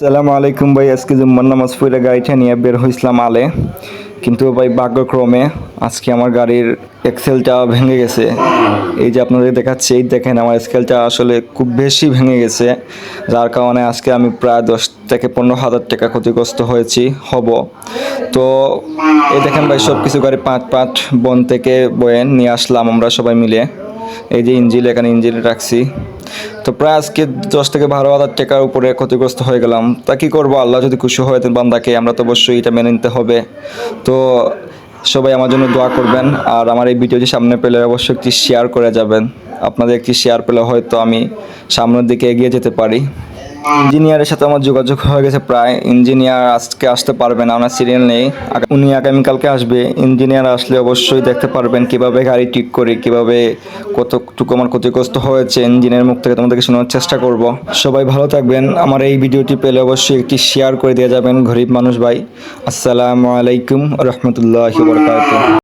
সালামু আলাইকুম ভাই, আজকে জুম্মার নামাজ পড়ে গাড়িটা নিয়ে বের হয়েছিলাম আলে। কিন্তু ভাই ভাগ্যক্রমে আজকে আমার গাড়ির এক্সেলটা ভেঙে গেছে। এই যে আপনাদের দেখাচ্ছি, এই দেখেন আমার স্কেলটা আসলে খুব বেশি ভেঙে গেছে। যার কারণে আজকে আমি প্রায় দশ থেকে পনেরো হাজার টাকা ক্ষতিগ্রস্ত হয়েছি, হব। তো এই দেখেন ভাই সব কিছু গাড়ি পাঁচ পাঁচ বন থেকে বয়ে নিয়ে আসলাম আমরা সবাই মিলে। এই যে ইঞ্জিল, এখানে ইঞ্জিল রাখছি। তো প্রায় আজকে দশ থেকে বারো হাজার টাকার উপরে ক্ষতিগ্রস্ত হয়ে গেলাম। তা কি করব? আল্লাহ যদি খুশি হয় বান্দাকে, আমরা তো অবশ্যই এটা মেনে নিতে হবে। তো সবাই আমার জন্য দোয়া করবেন, আর আমার এই ভিডিওটি সামনে পেলে অবশ্যই একটি শেয়ার করে যাবেন। আপনাদের একটি শেয়ার পেলে হয়তো আমি সামনের দিকে এগিয়ে যেতে পারি। ইঞ্জিনিয়ারের সাথে আমার যোগাযোগ হয়ে গেছে প্রায়। ইঞ্জিনিয়ার আজকে আসতে পারবে না, ওনার সিরিয়াল নেই। উনি আগামীকালকে আসবে। ইঞ্জিনিয়ার আসলে অবশ্যই দেখতে পারবেন কীভাবে গাড়ি ঠিক করি, কীভাবে কতটুকু আমার ক্ষতিগ্রস্ত হয়েছে। ইঞ্জিনের মুখ থেকে তোমাদেরকে শোনার চেষ্টা করব। সবাই ভালো থাকবেন। আমার এই ভিডিওটি পেলে অবশ্যই একটি শেয়ার করে দিয়ে যাবেন, গরিব মানুষ ভাই। আসসালামু আলাইকুম রহমতুল্লাহ